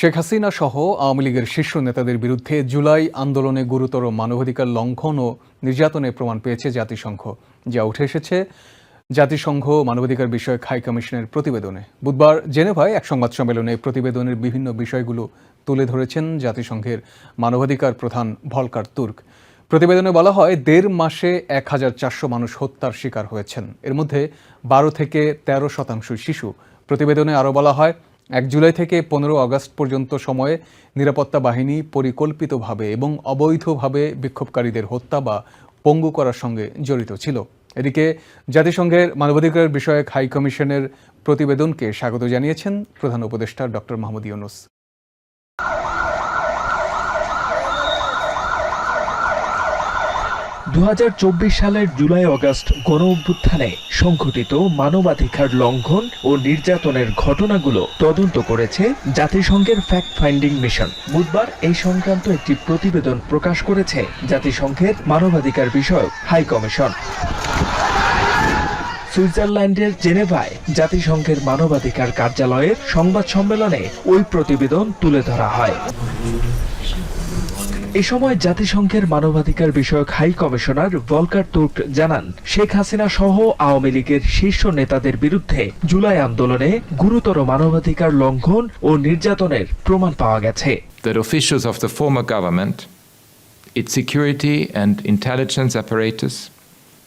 শেখ হাসিনা সহ আওয়ামী লীগের শীর্ষ নেতাদের বিরুদ্ধে জুলাই আন্দোলনে গুরুতর মানবাধিকার লঙ্ঘন ও নির্যাতনের প্রমাণ পেয়েছে জাতিসংঘ। যা উঠে এসেছে জাতিসংঘ মানবাধিকার বিষয়ক হাই কমিশনের প্রতিবেদনে। বুধবার জেনেভায় এক সংবাদ সম্মেলনে প্রতিবেদনের বিভিন্ন বিষয়গুলো তুলে ধরেছেন জাতিসংঘের মানবাধিকার প্রধান ভলকার তুর্ক। প্রতিবেদনে বলা হয়, দেড় মাসে এক হাজার চারশো মানুষ হত্যার শিকার হয়েছেন। এর মধ্যে বারো থেকে তেরো শতাংশ শিশু। প্রতিবেদনে আরও বলা হয় এক জুলাই থেকে পনেরো আগস্ট পর্যন্ত সময়ে নিরাপত্তা বাহিনী পরিকল্পিতভাবে এবং অবৈধভাবে বিক্ষোভকারীদের হত্যা বা পঙ্গু করার সঙ্গে জড়িত ছিল। এদিকে জাতিসংঘের মানবাধিকার বিষয়ক হাই কমিশনের প্রতিবেদনকে স্বাগত জানিয়েছেন প্রধান উপদেষ্টা ডক্টর মাহমুদ ইউনুস। দু হাজার চব্বিশ সালের জুলাই অগস্ট গণ অভ্যুত্থানে সংঘটিত মানবাধিকার লঙ্ঘন ও নির্যাতনের ঘটনাগুলো তদন্ত করেছে জাতিসংঘের ফ্যাক্ট ফাইন্ডিং মিশন। বুধবার এই সংক্রান্ত একটি প্রতিবেদন প্রকাশ করেছে জাতিসংঘের মানবাধিকার বিষয়ক হাই কমিশন। সুইজারল্যান্ডের জেনেভায় জাতিসংঘের মানবাধিকার কার্যালয়ের সংবাদ সম্মেলনে ওই প্রতিবেদন তুলে ধরা হয়। এ সময় জাতিসংঘের মানবাধিকার বিষয়ক হাই কমিশনার ভলকার তুর্ক জানান শেখ হাসিনা সহ আওয়ামী লীগের শীর্ষ নেতাদের বিরুদ্ধে জুলাই আন্দোলনে গুরুতর মানবাধিকার লঙ্ঘন ও নির্যাতনের প্রমাণ পাওয়া গেছে। Its security and intelligence apparatus,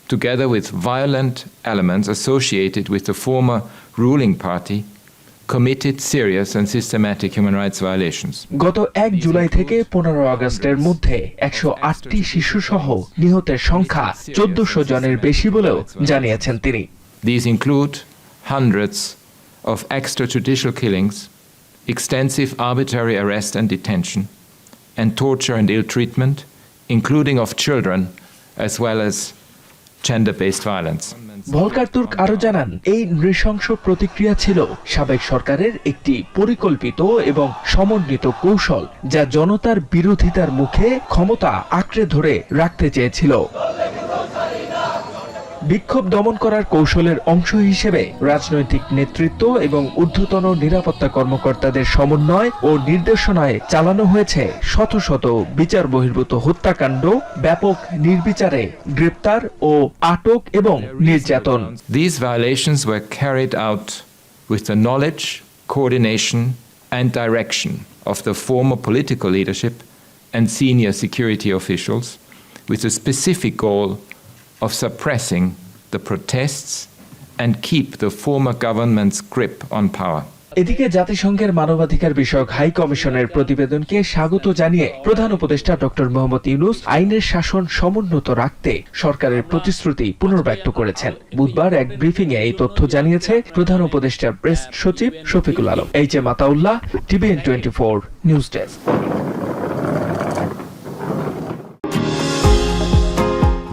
together with violent elements associated with the former ruling party, committed serious and systematic human rights violations. গত এক জুলাই থেকে পনেরো আগস্টের মধ্যে একশো আটটি শিশু সহ নিহতের সংখ্যা চোদ্দশো জনের বেশি বলেও জানিয়েছেন তিনি These include hundreds of extrajudicial killings, extensive arbitrary arrest and detention, and torture and ill treatment, including of children, as well as gender based violence. Volker Turk আরও জানান, এই নৃশংস প্রতিক্রিয়া ছিল সাবেক সরকারের একটি পরিকল্পিত এবং সমন্বিত কৌশল, যা জনতার বিরোধিতার মুখে ক্ষমতা আঁকড়ে ধরে রাখতে চেয়েছিল বিক্ষোভ দমন করার কৌশলের অংশ হিসেবে রাজনৈতিক নেতৃত্ব এবং ঊর্ধ্বতন নিরাপত্তা কর্মকর্তাদের সমন্বয় ও নির্দেশনায় চালানো হয়েছে শত শত বিচার বহির্ভূত হত্যাকাণ্ড, ব্যাপক নির্বিচারে গ্রেপ্তার ও আটক এবং নির্যাতন। This violations were carried out with the knowledge coordination and direction of the former political leadership and senior security officials with a specific goal of suppressing the protests and keep the former government's grip on power. এদিকে জাতিসংঘের মানবাধিকার বিষয়ক high কমিশনের প্রতিবেদনকে স্বাগত জানিয়ে প্রধান উপদেষ্টা ডক্টর মোহাম্মদ ইউনুস আইনের শাসন সমুন্নত রাখতে সরকারের প্রতিশ্রুতি পুনর্ব্যক্ত করেছেন। বুধবার এক ব্রিফিং এ এই তথ্য জানিয়েছে প্রধান উপদেষ্টার প্রেস সচিব Shafiqul Alam. H A Mataullah, TVN twenty four, news desk.